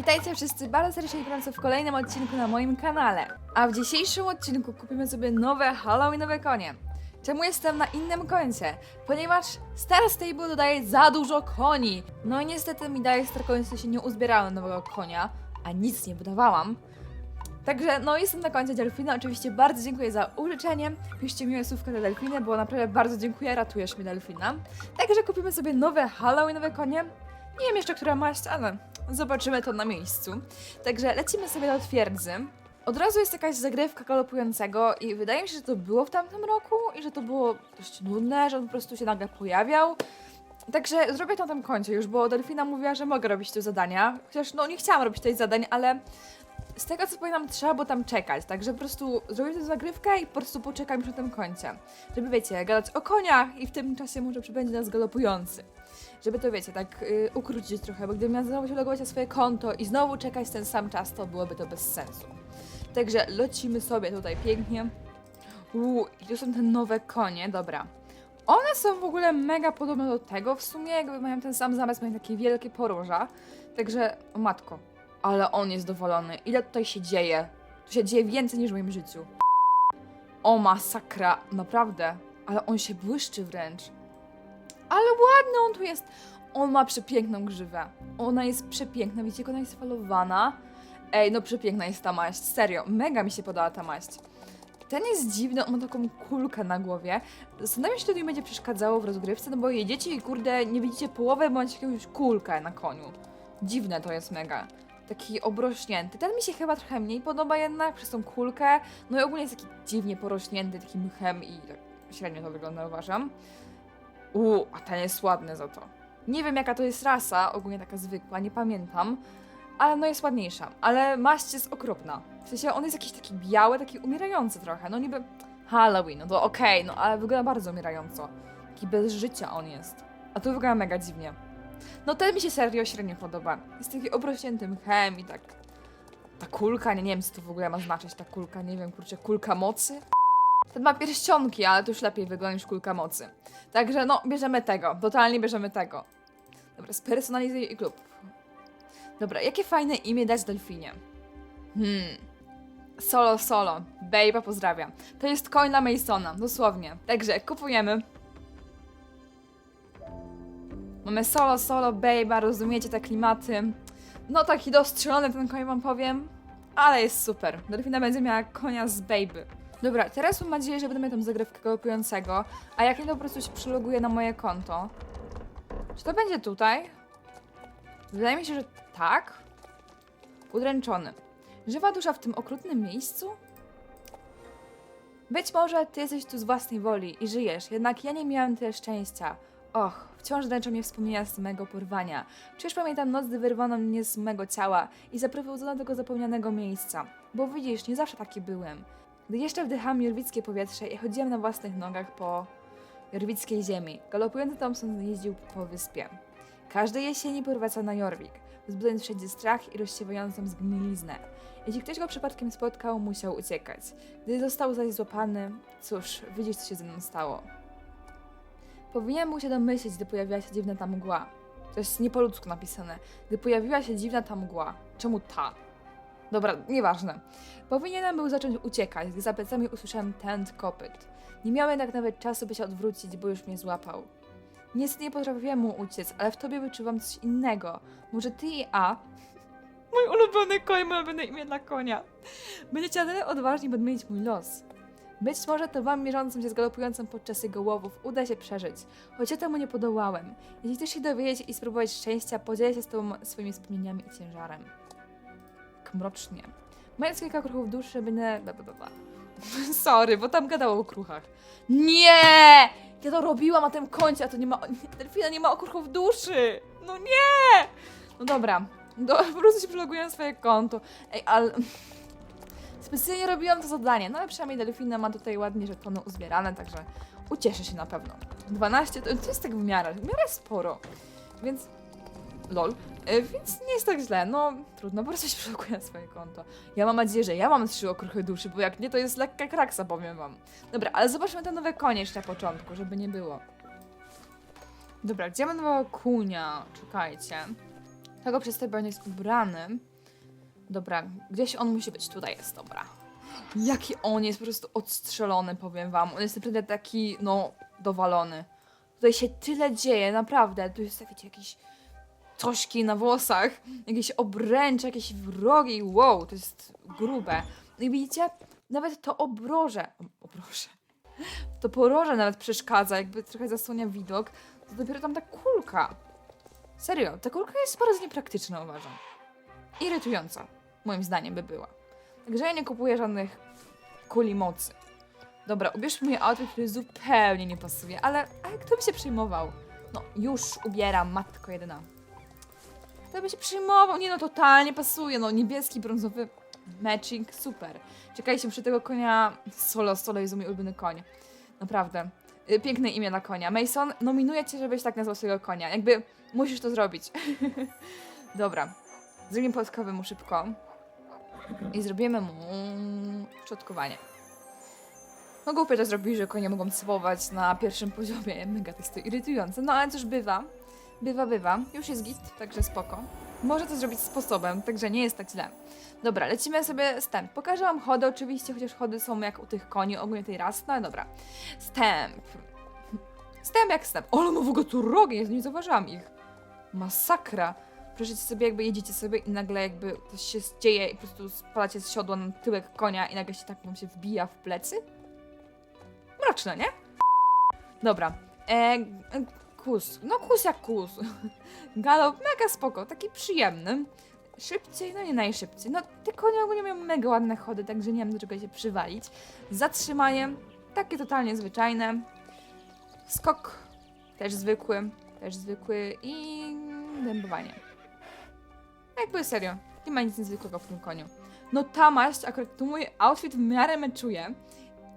Witajcie wszyscy bardzo serdecznie gorąco w kolejnym odcinku na moim kanale. A w dzisiejszym odcinku kupimy sobie nowe Halloweenowe konie. Czemu jestem na innym koncie? Ponieważ Star Stable dodaje za dużo koni. No i niestety mi daje Star Coinsy się nie uzbierałem nowego konia, a nic nie budowałam. Także no jestem na koncie Delfina, oczywiście bardzo dziękuję za użyczenie. Piszcie miłe słówka dla Delfina, bo naprawdę bardzo dziękuję, ratujesz mi Delfina. Także kupimy sobie nowe Halloweenowe konie. Nie wiem jeszcze, która maść, ale zobaczymy to na miejscu. Także lecimy sobie do twierdzy. Od razu jest jakaś zagrywka galopującego i wydaje mi się, że to było w tamtym roku i że to było dość nudne, że on po prostu się nagle pojawiał. Także zrobię to na tym koncie już, bo Delfina mówiła, że mogę robić tu zadania. Chociaż no nie chciałam robić tych zadań, ale z tego co pamiętam trzeba było tam czekać. Także po prostu zrobię tę zagrywkę i po prostu poczekam przy tym koncie. Żeby wiecie, gadać o koniach i w tym czasie może przybędzie nas galopujący żeby to wiecie, tak y, ukrócić trochę, bo gdybym ja znowu się logować na swoje konto i znowu czekać ten sam czas, to byłoby to bez sensu. Także lecimy sobie tutaj pięknie. Uuu, i tu są te nowe konie, dobra. One są w ogóle mega podobne do tego, w sumie jakby mają ten sam zamysł, mają takie wielkie poroża. Także, o matko, ale on jest dowolony. Ile tutaj się dzieje? Tu się dzieje więcej niż w moim życiu. O masakra, naprawdę. Ale on się błyszczy wręcz. Ale ładny on tu jest. On ma przepiękną grzywę. Ona jest przepiękna. Widzicie, jak ona jest falowana. Ej, no przepiękna jest ta maść. Serio, mega mi się podoba ta maść. Ten jest dziwny, on ma taką kulkę na głowie. Zastanawiam się, czy to mi będzie przeszkadzało w rozgrywce, no bo jedziecie i kurde, nie widzicie połowy, bo macie jakąś kulkę na koniu. Dziwne to jest mega. Taki obrośnięty. Ten mi się chyba trochę mniej podoba jednak przez tą kulkę. No i ogólnie jest taki dziwnie porośnięty takim mchem i tak średnio to wygląda, uważam. Uuu, a ten jest ładny za to. Nie wiem jaka to jest rasa, ogólnie taka zwykła, nie pamiętam. Ale no jest ładniejsza. Ale maść jest okropna. W sensie on jest jakiś taki biały, taki umierający trochę. No niby Halloween, no to okej, no ale wygląda bardzo umierająco. Taki bez życia on jest. A tu wygląda mega dziwnie. No ten mi się serio średnio podoba. Jest taki obrośnięty mchem i tak... Ta kulka, nie, nie wiem co to w ogóle ma znaczyć, ta kulka, nie wiem, kurczę, kulka mocy? Ten ma pierścionki, ale to już lepiej wygląda niż kulka mocy. Także no, bierzemy tego. Totalnie bierzemy tego. Dobra, spersonalizuj klub. Dobra, jakie fajne imię dać delfinie? Hmm. Solo, solo. Babe, pozdrawiam. To jest koń na Masona, dosłownie. Także kupujemy. Mamy solo, solo, babe, rozumiecie te klimaty. No taki dostrzelony ten koń wam powiem. Ale jest super. Delfina będzie miała konia z baby. Dobra, teraz mam nadzieję, że będę miał tam zagrywkę galopującego, a jak nie, to po prostu się przyloguję na moje konto. Czy to będzie tutaj? Wydaje mi się, że tak. Udręczony. Żywa dusza w tym okrutnym miejscu? Być może ty jesteś tu z własnej woli i żyjesz, jednak ja nie miałem tyle szczęścia. Och, wciąż dręczą mnie wspomnienia z mego porwania. Przecież pamiętam noc, gdy wyrwano mnie z mego ciała i zaprowadzono do tego zapomnianego miejsca. Bo widzisz, nie zawsze taki byłem. Gdy jeszcze wdychałam jorwickie powietrze i chodziłam na własnych nogach po jorwickiej ziemi, galopujący Thompson jeździł po wyspie. Każdej jesieni powraca na Jorwik, wzbudzając wszędzie strach i rozsiewającą zgniliznę. Jeśli ktoś go przypadkiem spotkał, musiał uciekać. Gdy został zaś złapany, cóż, widzisz co się ze mną stało. Powinien mu się domyślić, gdy pojawiła się dziwna ta mgła. To jest nie po ludzku napisane. Gdy pojawiła się dziwna ta mgła. Czemu ta? Dobra, nieważne. Powinienem był zacząć uciekać, gdy za plecami usłyszałem tent kopyt. Nie miałem jednak nawet czasu, by się odwrócić, bo już mnie złapał. Niestety nie potrafiłem mu uciec, ale w tobie wyczuwam coś innego. Może ty i A... Mój ulubiony koń, moje ulubione imię dla konia. Będziecie na tyle odważni, by odmienić mój los. Być może to wam mierzącym się z galopującym podczas jego łowów uda się przeżyć, choć ja temu nie podołałem. Jeśli chcesz się dowiedzieć i spróbować szczęścia, podzielę się z tobą swoimi wspomnieniami i ciężarem. Tak mrocznie. Mając kilka kruchów duszy, będę... Sorry, bo tam gadało o kruchach. Nie! Ja to robiłam na tym koncie, a to nie ma... Delfina nie ma okruchów duszy! No nie! No dobra. Do, po prostu się przyloguję na swoje konto. Ej, ale... Specjalnie robiłam to zadanie, no ale przynajmniej Delfina ma tutaj ładnie żetony uzbierane, także ucieszę się na pewno. 12 to, to jest tak w miarę, w miarę sporo. Więc... Lol. E, Więc nie jest tak źle, no trudno, prostu się przyloguję na swoje konto. Ja mam nadzieję, że ja mam trzy okruchy duszy, bo jak nie, to jest lekka kraksa, powiem wam. Dobra, ale zobaczmy te nowe konie jeszcze na początku, żeby nie było. Dobra, gdzie mamy nowego kunia? Czekajcie. Tego przez on jest ubrany. Dobra, gdzieś on musi być. Tutaj jest, dobra. Jaki on jest po prostu odstrzelony, powiem wam. On jest naprawdę taki, no, dowalony. Tutaj się tyle dzieje, naprawdę. Tu jest wiecie, jakieś cośki na włosach, jakieś obręcze, jakieś wrogi. Wow, to jest grube. No i widzicie, nawet to obroże, obroże, to poroże nawet przeszkadza, jakby trochę zasłania widok. To dopiero tam ta kulka. Serio, ta kulka jest bardzo niepraktyczna, uważam. Irytująca, moim zdaniem by była. Także ja nie kupuję żadnych kuli mocy. Dobra, ubierzmy mój outfit, który zupełnie nie pasuje, ale, ale kto by się przejmował? No, już ubieram, matko jedyna. Kto by się przejmował? Nie no, totalnie pasuje, no, niebieski, brązowy matching, super. Czekajcie, muszę tego konia, Solo, Solo jest mój ulubiony koń. Naprawdę. Y, Piękne imię na konia. Mason, nominuję cię, żebyś tak nazwał swojego konia. Jakby musisz to zrobić. Dobra. Zrobimy podkowy mu szybko. I zrobimy mu szczotkowanie. No głupie to zrobili, że konie mogą słować na pierwszym poziomie. Mega to jest to irytujące. No ale cóż bywa. Bywa, bywa. Już jest git, także spoko. Może to zrobić sposobem, także nie jest tak źle. Dobra, lecimy sobie stęp. Pokażę wam chody oczywiście, chociaż chody są jak u tych koni, ogólnie tej rasy, no dobra. Stęp. Stęp jak stęp. Ale no w ogóle tu rogi, nie zauważyłam ich. Masakra. Proszę sobie, jakby jedziecie sobie i nagle jakby coś się dzieje i po prostu spadacie z siodła na tyłek konia i nagle się tak wam się wbija w plecy. Mroczne, nie? Dobra. E, kus. No kus jak kus. Galop mega spoko, taki przyjemny. Szybciej, no nie najszybciej. No te konie ogólnie mają mega ładne chody, także nie mam do czego się przywalić. Zatrzymanie, takie totalnie zwyczajne. Skok, też zwykły, też zwykły i dębowanie. Jakby serio, nie ma nic niezwykłego w tym koniu. No ta maść, akurat tu mój outfit w miarę meczuje.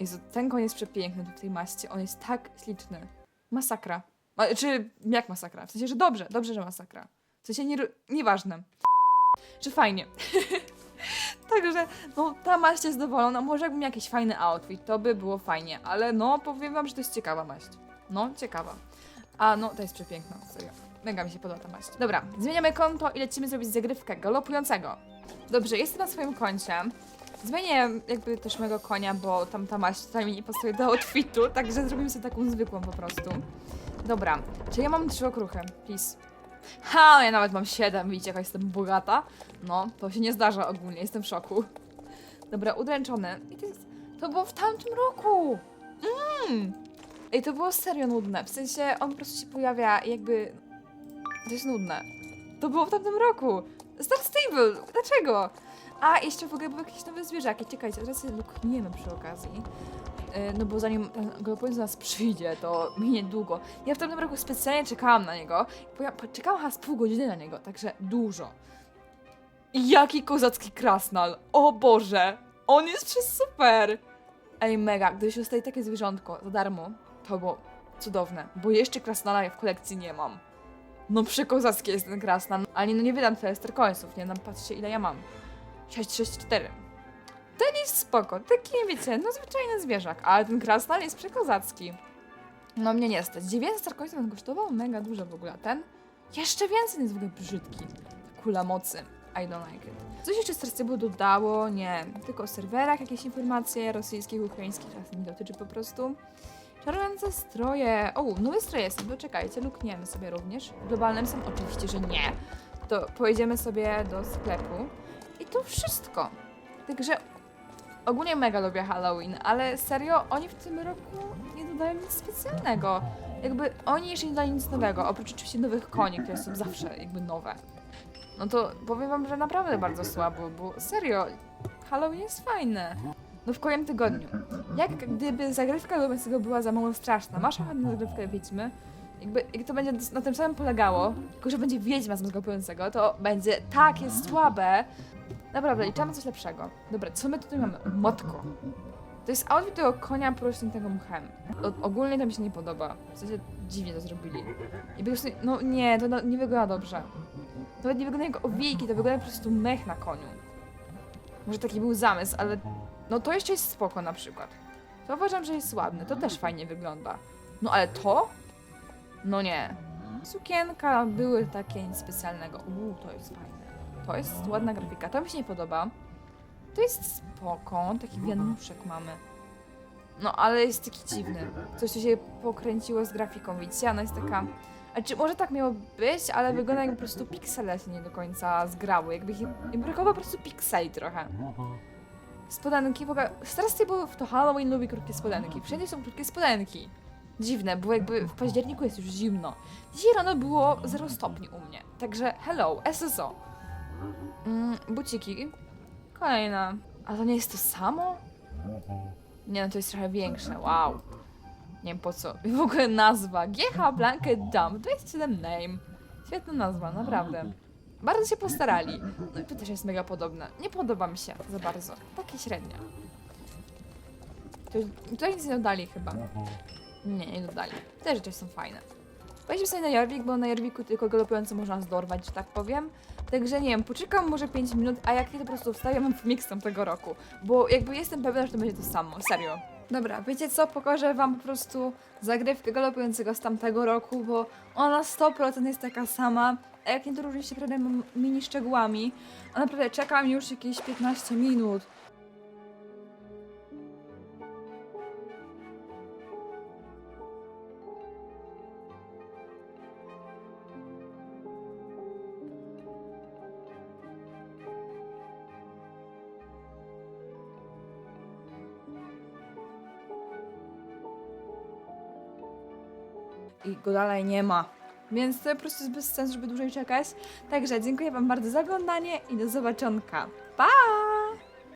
Jezu, ten koń jest przepiękny w tej maści, on jest tak śliczny. Masakra. Czy jak masakra? W sensie, że dobrze, dobrze, że masakra. W sensie nie, nieważne. Że fajnie. Także, no, ta maść jest dowolona. Może jakbym jakiś fajny outfit, to by było fajnie. Ale no, powiem wam, że to jest ciekawa maść. No, ciekawa. A no, to jest przepiękna, serio. Mega mi się podoba ta maść. Dobra, zmieniamy konto i lecimy zrobić zagrywkę galopującego. Dobrze, jestem na swoim koncie. Zmienię jakby też mojego konia, bo tam ta maść totalnie nie pasuje do outfitu, także zrobimy sobie taką zwykłą po prostu. Dobra, czy ja mam trzy okruchy? Please. Ha, ja nawet mam siedem, widzicie, jaka jestem bogata? No, to się nie zdarza ogólnie, jestem w szoku. Dobra, udręczony. I to, jest, to było w tamtym roku! Mmm! Ej, to było serio nudne, w sensie on po prostu się pojawia i jakby... To jest nudne. To było w tamtym roku! Stop stable! Dlaczego? A, jeszcze w ogóle były jakieś nowe zwierzaki. Czekajcie, teraz sobie lukniemy przy okazji. Yy, No bo zanim ten galopujący do nas przyjdzie, to minie długo. Ja w tamtym roku specjalnie czekałam na niego. Bo ja czekałam chyba z pół godziny na niego, także dużo. Jaki kozacki krasnal! O Boże! On jest przez super! Ej, mega, gdyby się dostaje takie zwierzątko za darmo, to było cudowne. Bo jeszcze krasnala w kolekcji nie mam. No przekozacki jest ten krasnal. Ale no nie wydam tyle sterkońców, nie? Nam patrzcie ile ja mam. 664. Jest spoko, taki wiecie, no zwyczajny zwierzak, ale ten krasnal jest przekozacki. No mnie nie stać. 900 starkońców on kosztował mega dużo w ogóle. a Ten jeszcze więcej jest w ogóle brzydki. Kula mocy. I don't like it. Coś jeszcze z Starcybu dodało? Nie. Tylko o serwerach jakieś informacje rosyjskich, ukraińskich, teraz nie dotyczy po prostu. Czarnujące stroje. O, nowe stroje są, to czekajcie, lukniemy sobie również. Globalnym są oczywiście, że nie. To pojedziemy sobie do sklepu. I to wszystko. Także ogólnie mega lubię Halloween, ale serio, oni w tym roku nie dodają nic specjalnego. Jakby oni jeszcze nie dali nic nowego, oprócz oczywiście nowych koni, które są zawsze jakby nowe. No to powiem wam, że naprawdę bardzo słabo, bo serio, Halloween jest fajne. No w kolejnym tygodniu. Jak gdyby zagrywka Lubenckiego była za mało straszna. Masz ochotę na zagrywkę Wiedźmy? Jakby, jak to będzie na tym samym polegało, tylko że będzie Wiedźma z Mózgopującego, to będzie takie słabe. Naprawdę, liczymy coś lepszego. Dobra, co my tutaj mamy? Motko. To jest outfit tego konia porośniętego mchem. O, ogólnie to mi się nie podoba. W sensie dziwnie to zrobili. I po prostu, no nie, to no, nie wygląda dobrze. Nawet nie wygląda jak owiejki, to wygląda po prostu mech na koniu. Może taki był zamysł, ale no to jeszcze jest spoko na przykład. To uważam, że jest ładne, to też fajnie wygląda. No ale to? No nie. Sukienka były takie nic specjalnego. Uuu, to jest fajne. To jest ładna grafika, to mi się nie podoba. To jest spoko, taki wianuszek mamy. No, ale jest taki dziwny. Coś tu się pokręciło z grafiką, widzicie? Ona jest taka... A czy może tak miało być, ale wygląda jakby po prostu piksele się nie do końca zgrały. Jakby ich- brakowało po prostu pikseli trochę. Spodenki, w ogóle Star Stable w to Halloween lubi krótkie spodenki. Wszędzie są krótkie spodenki. Dziwne, bo jakby w październiku jest już zimno. Dzisiaj rano było 0 stopni u mnie. Także hello, SSO. Mm, buciki. Kolejna. A to nie jest to samo? Nie no, to jest trochę większe, wow. Nie wiem po co. W ogóle nazwa. GH Blanket Dump. To jest ten name. Świetna nazwa, naprawdę. Bardzo się postarali. No i to też jest mega podobne. Nie podoba mi się za bardzo. Takie średnie. To, tutaj nic nie dodali chyba. Nie, nie dodali. Te rzeczy są fajne. Weźmy sobie na Jarwik, bo na Jarwiku tylko galopująco można zdorwać, że tak powiem. Także nie wiem, poczekam może 5 minut, a jak nie to po prostu wstawiam w mix tamtego roku. Bo jakby jestem pewna, że to będzie to samo, serio. Dobra, wiecie co? Pokażę wam po prostu zagrywkę galopującego z tamtego roku, bo ona 100% jest taka sama. A jak nie to różni się pewnymi mini szczegółami. A naprawdę czekam już jakieś 15 minut. I go dalej nie ma. Więc to po prostu jest bez sensu, żeby dłużej czekać. Także dziękuję Wam bardzo za oglądanie i do zobaczonka.